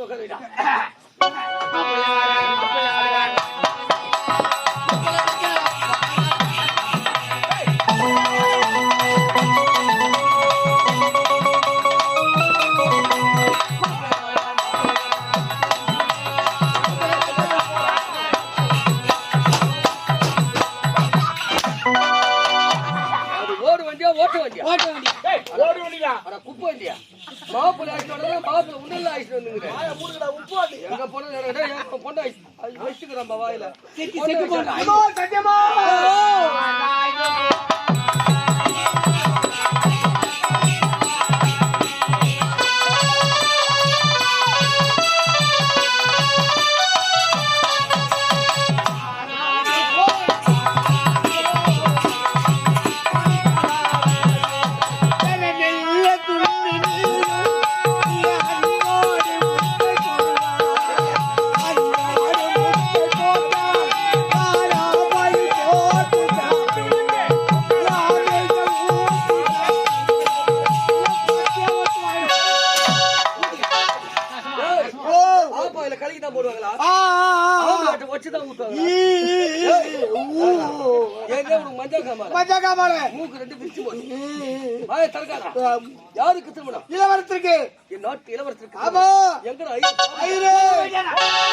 வந்து உட்காருடா. அது ஓடு வண்டியா ஓட்ட வண்டியா ஓட்ட ஓடி வண்டியா? அட குப்பை வண்டியா மாப்பிள்ளை ஆயிட்டு வந்தா மாப்பிள்ளை உண்டல்ல ஆயிட்டு உப்பு வண்டி. எங்க என் பொண்ணு ஆயிடுச்சு வச்சுக்கிறேன் வாயில. சத்தியமா? மஞ்சள் காமால மூக்கு ரெண்டு பிரிச்சு போச்சு வாய தரக்காரா யாருக்கு திருமணம்? இளவரசருக்கு. என் நாட்டு இளவரசருக்கு ஆமா. எங்கடா ஐயர்?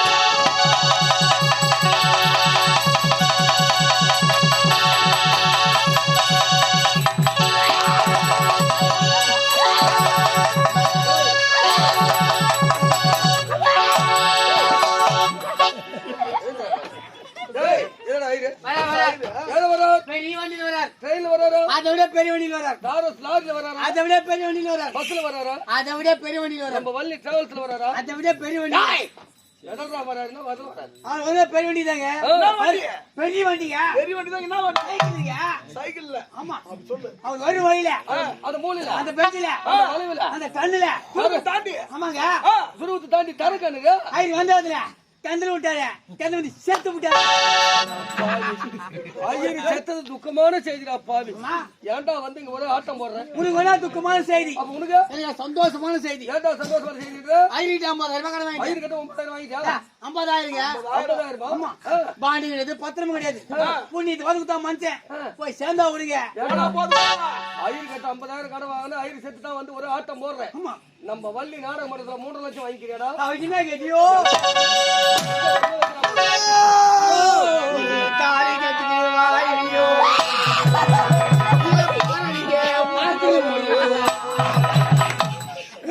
வரார்? ட்ரெயின்ல வர்றாரா? அதை விட பெரிய வண்டியில் வரார். டாரஸ் லாரில வர்றாரா? அதை விட பெரிய வண்டியில் வரார். பஸ்ல வர்றாரா? அதை விட பெரிய வண்டியில் வரார். நம்ம வள்ளி டிராவல்ஸ்ல வர்றாரா? அதை விட பெரிய வண்டி. பெரிய வண்டி? தாங்க பெரிய வண்டி தான் என்ன வண்டி? சைக்கிளுங்க. சைக்கிள்ல. ஆமா. அப்படி சொல்லு. வழியில. அந்த மூலையில. அந்த பெஞ்சில. அந்த வளைவுல. அந்த கண்ணுல. தாண்டி. ஆமாங்க. சுருவத்தை தாண்டி வந்ததுல. கந்தல் விட்டாரு கந்தல் வந்து சேர்த்து விட்டாரு. ஐயரு செத்தது துக்கமான செய்திடா பாவி ஏன்டா வந்து இங்க ஒரே ஆட்டம் போடுறேன் உனக்கு வேணா துக்கமான செய்தி. அப்ப உனக்கு? சந்தோஷமான செய்தி. ஏன்டா சந்தோஷமான செய்தி? ஐநூத்தி ஐம்பதாயிரம் கடன் வாங்கி ஐயரு கிட்ட ஒன்பதாயிரம் வாங்கிட்டியா? ஐம்பதாயிரங்க. ஐம்பதாயிரம். பாண்டி கிடையாது பத்திரம் கிடையாது. புண்ணியத்து வந்து தான் மனுஷன் போய் சேர்ந்தா விடுங்க? ஐயரு கிட்ட ஐம்பதாயிரம் கடன் வாங்கினா ஐயரு செத்து தான் வந்து ஒரே ஆட்டம் போடுறேன். நம்ம வள்ளி நாடக மன்றத்துல மூன்று லட்சம் வாங்கிக்கிறியாடா? அவருக்கு என்ன கேட்டியோ.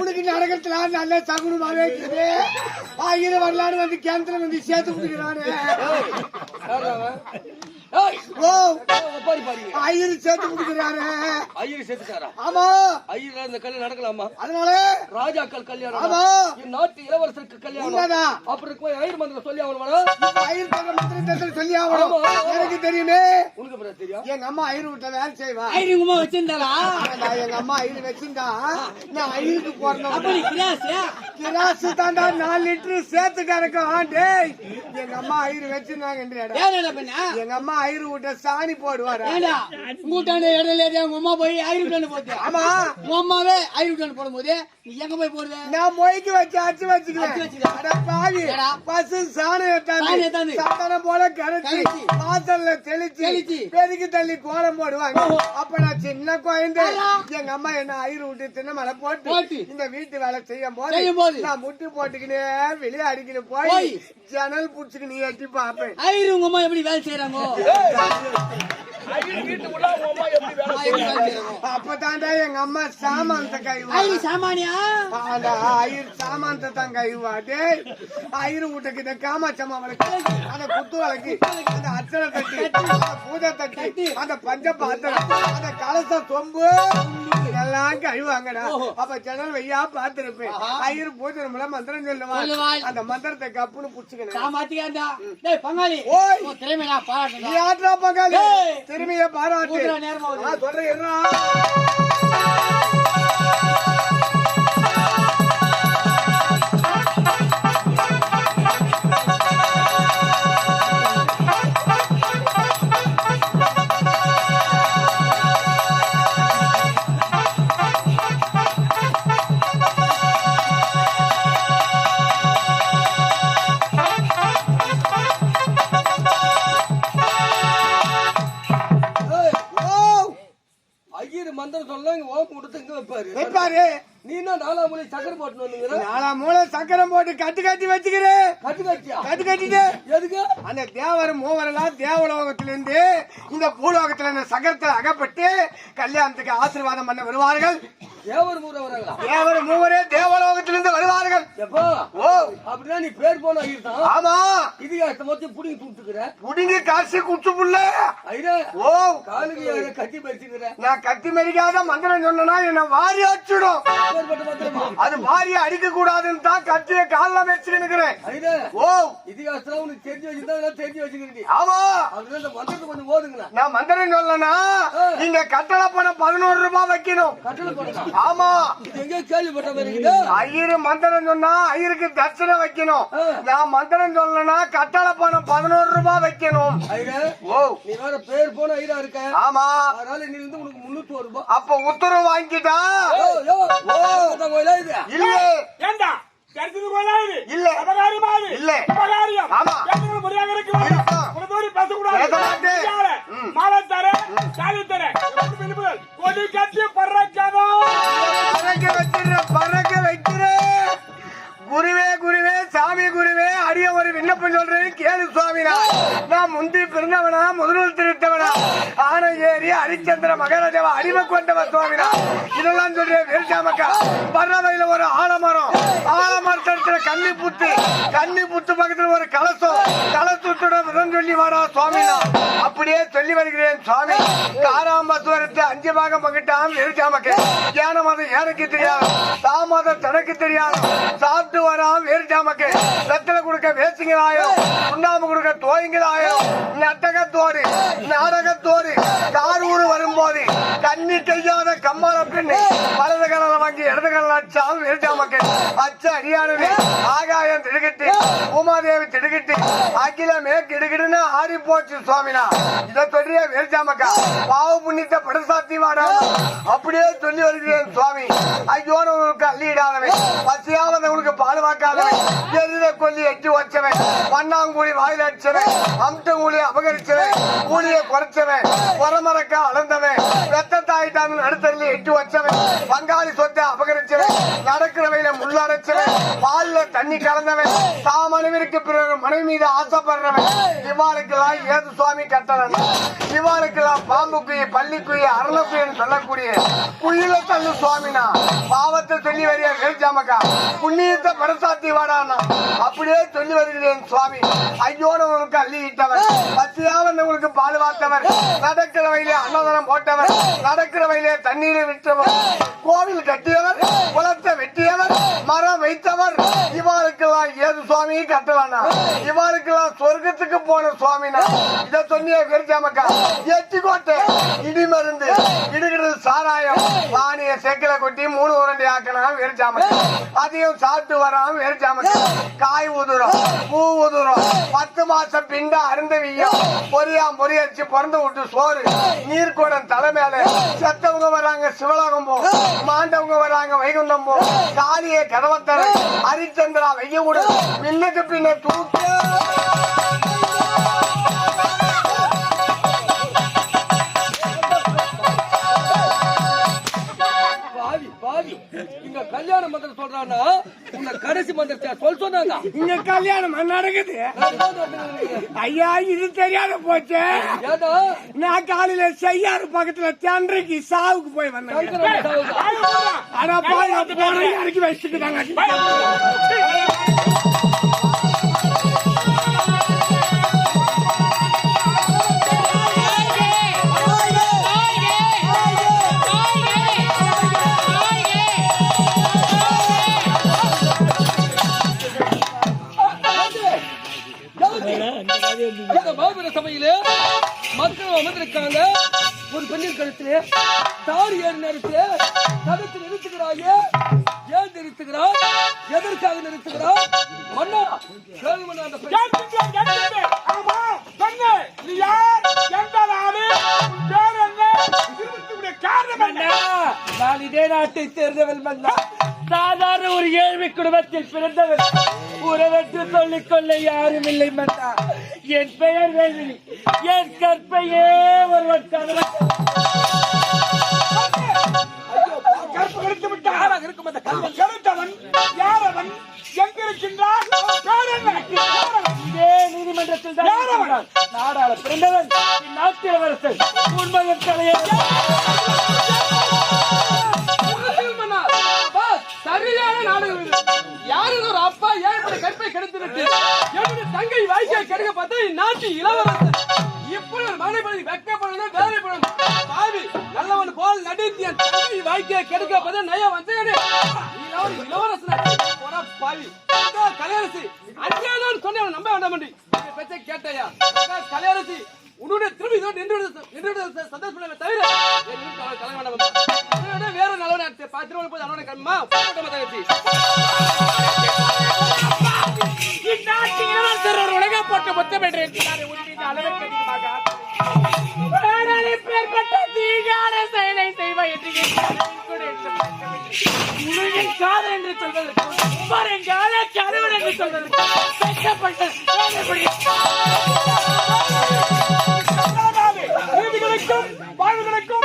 உனக்கு நடக்கிறதுல நல்ல சகுனமாவே இருக்குது ஆயிரம் வரலாறு வந்து கிணத்துல வந்து சேர்த்து கொடுக்குறானு. ஓ. பாருங்க ஆயிரம் சேர்த்து கொடுக்குறாரு. ஐயரு செத்துட்டாரா ஆமா. ஐயர் இந்த கல்யாணம் நடக்கலாமா? அதனால ராஜாக்கள் கல்யாணம். ஆமா. நாட்டு இளவரசருக்கு கல்யாணம். அப்புறம் இருக்கும் ஐயர் மந்திரம் சொல்லி ஆகணுமாடா? ஆயிரம் தர மந்திரத்தை சொல்லி ஆகணும். எனக்கு தெரியுமே. உனக்கு தெரியும். எங்க அம்மா ஐயர் விட்ட வேலை செய்வா. வச்சிருந்தாளா? ஆனா, எங்க அம்மா ஐயர் வச்சிருந்தா நான் ஐயருக்கு போறேன் கிராஸ் தாண்டா நாலு லிட்டர் சேர்த்து கிடக்கும் டேய் எங்க அம்மா ஐயர் பண்ணா? எங்க அம்மா ஐயர் விட்ட சாணி போடுவாரு ஏண்டா உங்கூட்டாண்ட இடையில ஏறியா, உங்க அம்மா போய் ஐநூறு டன் போச்சு ஆமா உங்க அம்மாவே ஐநூறு டன் போடும்போது நீ எங்க போய் போடுற நான் மொய்க்கு வச்சு அடிச்சு வச்சுக்கிறேன்? பசு எத்தாந்து. சாத்தனை போல கரைச்சி. வாசல்ல தெளிச்சு தெளிச்சு. பெருக்கி தள்ளி கோலம் போடுவாங்க. அப்ப நான் சின்ன குழந்தை. எங்க அம்மா என்ன ஐயர் விட்டு தின்ன மேல போட்டு. இந்த வீட்டு வேலை செய்யும் போது போது. நான் முட்டு போட்டுக்கினே வெளியே அடிக்கிட்டு போய் போய். ஜன்னல் புடிச்சுக்கினு எட்டி பாப்பேன் ஐநூறு உங்க அம்மா எப்படி வேலை செய்யறாங்க வீட்டுக்குள்ள அம்மா எப்படி வேலை செய்யறாங்க? அப்பதான்டா எங்க அம்மா சாமானத்தை கைவா சாமானியா? ஆண்டா, ஐயர் சாமான்த்தை தான் கைவா டேய். ஐயர் வீட்டுக்கிட்ட காமாட்சம்மா வழக்கு அந்த குத்து வழக்கு அந்த அச்சனை தட்டி அந்த பூஜை தட்டி அந்த பஞ்ச பாத்திரம் அந்த கலச சொம்பு இதெல்லாம் கழுவாங்கடா. அப்ப ஜன்னல் வையா பார்த்திருப்பேன். ஐயர் பூஜை ரூம்ல மந்திரம் சொல்லுவான். சொல்லுவாள். அந்த மந்திரத்தை கப்புன்னு புடிச்சுக்கணும். பங்காளி. திறமை நான் பாராட்டுறேன் ஏய். திரும்பிய பாராட்டு சொல்றேன் நாலாம் மூலை போட்டு சக்கரம் போட்டு கட்டு கட்டி வச்சுக்கிறேன் கட்டு கட்டியா? கட்டு கட்டிட்டு. எதுக்கு? அந்த தேவர் மூவரெல்லாம் தேவலோகத்திலிருந்து இந்த பூலோகத்துல இந்த சகரத்துல அகப்பட்டு கல்யாணத்துக்கு ஆசீர்வாதம் பண்ண வருவார்கள். தேவர் வராங்களா தேவர் மூவரே தேவலோகத்திலிருந்து வருவார்கள். எப்போ? ஓ. அப்படின்னா நீ பேர் போன ஐயர்தான் ஆமா. இது மொத்தம் புடிங்கி தூத்துக்கிற புடிங்கி காசு குச்சு புள்ள. ஐயா ஓ. காலுக்கு கட்டி வச்சுக்கிற நான் கத்தி மறிக்காத மந்திரம் சொன்னா என்ன வாரி அடிச்சிடும். அது வாரி அடிக்க கூடாதுன்னு தான் கத்திய கால்ல வச்சுக்கிறேன் ஐயா ஓ. இதிகாசத்துல உனக்கு தெரிஞ்சு வச்சிருந்தா தெரிஞ்சு வச்சுக்கிறீங்க ஆமா. இந்த மந்திரத்தை கொஞ்சம் ஓதுங்களா நான் மந்திரம் சொல்லனா நீங்க கட்டளை பணம் பதினோரு ரூபாய் வைக்கணும். கட்டளை போடுங்க ஆமா. இது எங்கேயோ கேள்விப்பட்ட மாதிரி ஐயரு மந்திரம் சொன்னா ஐயருக்கு தட்சணை வைக்கணும். நான் மந்திரம் சொல்லனா கட்டளை பணம் பதினோரு ரூபாய் வைக்கணும். ஓ. நீ வேற பேர் போன ஐயா இருக்க. ஆமா. அதனால நீ உனக்கு முன்னூத்தி ரூபாய். அப்ப உத்தரவு வாங்கிட்டா? இல்ல. ஏண்டா? கருத்துக்கு போலாது இல்ல. அபகாரியமாது இல்ல. அபகாரியம் ஆமா. முறையாக இருக்க? உனதோடு பேசக்கூடாது. மாலை தர சாலி தர. கொடி கட்டி பறக்கணும் பறக்க சொல்றேன் சுவாமினா நான் முந்தி பிறந்தவனா முதலில் திருத்தவனா ஆன ஏறி ஹரிச்சந்திர மகாராஜாவா அடிமை கொண்டவ சுவாமினா. இதெல்லாம் சொல்றேன் வேல்சாமக்கா. பறவையில ஒரு ஆலமரம். ஆலமரத்தில் கண்ணி புத்து கண்ணி புத்து பக்கத்துல ஒரு கலசம். கலசத்துடன் சொல்லி வாடா சுவாமினா. அப்படியே சொல்லி வருகிறேன் சுவாமி. காராம்பசுவரத்தை அஞ்சு பாகம் பங்கிட்டான் வேல்சாமக்கு ஞான மதம் எனக்கு தெரியாது. தாமதம் தனக்கு தெரியாது. சாப்பிட்டு வராம வேறுச்சாமக்கு வெத்தலை கொடுக்க வேசிங்களாயிரம் சுண்ணாம்பு கொடுக்க தோயங்களாயிரம் நட்டகத்தோடு நாடகத்தோடு காரூர் வரும்போது கண்ணி கையாத கம்மால அப்படின்னு வலது கடலை வாங்கி இடது கடலை அச்சாம் வேறுச்சாமக்கு அச்ச அடியானது ஆகாயம் உமாதேவி திடுகிட்டு அகிலமே கிடுகிடுன்னு ஆறி போச்சு சுவாமினா. இதை சொல்றிய வேல்ஜாமக்கா பாவ புண்ணியத்தை படுசாத்தி வாடா. அப்படியே சொல்லி வருகிறேன் சுவாமி. ஐயோ உனக்கு அள்ளிடாதவன் பசியாவதவனுக்கு பால் வாக்காதவன் எதிர கொல்லி எட்டி வச்சவன் பண்ணாங்குழி வாயில் அடிச்சவன் அம்சங்கூலி அபகரிச்சவன் கூலியை குறைச்சவன் புறமரக்கா அளந்தவன் வெத்த தாயிட்டான்னு நடுத்தரில் எட்டு வச்சவன். பங்காளி சொத்தை அபகரிச்சவன் நடக்கிறவையில முள்ளடைச்சவன் பால்ல தண்ணி கலந்தவன் தாமனவிற்கு பிறகு மனைவி மீது ஆசைப்படுறவன். இவாளுக்கெல்லாம் ஏது சுவாமி கட்டணம்? இவாளுக்கெல்லாம் பாம்பு குயி பள்ளி குயி அரள குயின்னு சொல்லக்கூடிய குயில தள்ளு சுவாமினா? பாவத்தை சொல்லி வரிய வேல்ஜாமக்கா? புண்ணியத்தை பரசாத்தி வாடானா? அப்படியே சொல்லி வருகிறேன் சுவாமி. ஐயோனவனுக்கு அள்ளியிட்டவர். பசியாவனவனுக்கு பால் வார்த்தவர். நடக்கிற வயலே அன்னதானம் போட்டவர். கலக்கிற வயலே தண்ணீரை விற்றவர் கோவில் கட்டியவர் குளத்தை வெட்டியவர் மரம் வைத்தவர். இவாளுக்கெல்லாம் ஏது சுவாமியும் கட்டலானா இவாளுக்கெல்லாம் சொர்க்கத்துக்கு போன சுவாமினா இத சொன்னிய பெருச்சாமக்கா எட்டி கோட்டை இடி மருந்து இடுகிறது சாராயம் வாணிய செக்கில கொட்டி மூணு உரண்டி ஆக்கணும் வெறிச்சாமக்கா அதையும் சாப்பிட்டு வராம வெறிச்சாமக்கா காய் உதுறோம் பூ உதுறோம். பத்து மாசம் பிண்ட அருந்தவியும் பொரியாம் பொரியரிச்சு பிறந்து விட்டு சோறு. நீர்க்குடம் தலை செத்தவங்க வராங்க சிவலோகம் போ. மாண்டவங்க வராங்க வைகுண்டம் போ. காளிய கடவத்தர ஹரிச்சந்திரா வெய்ய விடு மின்னுக்கு பின்ன தூக்க. பாவி பாவி. இங்க கல்யாண மந்திரம் சொல்றான்னா உன்னை கடைசி மந்திரத்தை சொல் சொன்னாங்க இங்க கல்யாணம் நடக்குது ஐயா இது தெரியாத போச்சு நான் காலையில செய்யாறு பக்கத்துல தென்றைக்கு சாவுக்கு போய் வந்தேன்? ஆனா பாய் போன இறக்கி வச்சுக்கிட்டாங்க இந்த மாபெரும் சபையிலே மக்கள் அமர்ந்திருக்காங்க ஒரு பெண்ணின் கழுத்திலே தாடி ஏறு நேரத்திலே தடுத்து நிறுத்துகிறாயே ஏன் நிறுத்துகிறார் எதற்காக நிறுத்துகிறார் மன்னா கேள்வி அந்த பெண். நீ யார்? எந்த நாடு? உன் பேர் என்ன? திருமணத்துக்குரிய காரணம் என்ன? நான் இதே நாட்டை சேர்ந்தவள் மன்னா சாதாரண ஒரு ஏழ்மை குடும்பத்தில் பிறந்தவள் உறவென்று சொல்லிக் கொள்ள யாரும் இல்லை மன்னா என் பெயர் வேலி. என் கற்பையே ஒருவன் கற்பு கெடுத்து விட்டான் யாராக இருக்கும் அந்த கல்வன் கெடுத்தவன் யார் அவன் எங்க இருக்கின்றான் பேர் என்ன? யார் அவன்? இதே நீதிமன்றத்தில் தான். நாடாள பிறந்தவன் இந்நாட்டு இளவரசன் உண்மையின் தலையை வாழ்க்கை வாழ்க்கை கிடைக்க பார்த்தா நாட்டு இளவரசன் இப்படி ஒரு மனைவி வெக்கப்படணும் பண்ணணும் பாவி நல்லவன் போல் நடித்தியன் தங்கை வாய்க்கை கெடுக்க பார்த்தா நய வந்து இளவரசன் போடா பாவி கலையரசி அஞ்சாதான் சொன்னேன் நம்ப வேண்டாம் என்று கேட்டையா கலையரசி உன்னுடைய திரும்பி இதோ நின்று நின்று சந்தோஷப்படவே தவிர என் வேண்டாம் வேற நல்லவனை எடுத்து பார்த்துட்டு போது அவனோட கண்மா போட்டோம் தங்கச்சி ஒரு உலகப்பட்ட முத்தம் என்று இருக்கிறார் உண்மையின் அளவுக்கு அதிகமாக பேர்பட்ட தீங்கான செயலை செய்வாய் என்று உலகின் காதல் என்று சொல்வதற்கு வருங்கால என்று சொல்வதற்கு வாழ்வுகளுக்கும்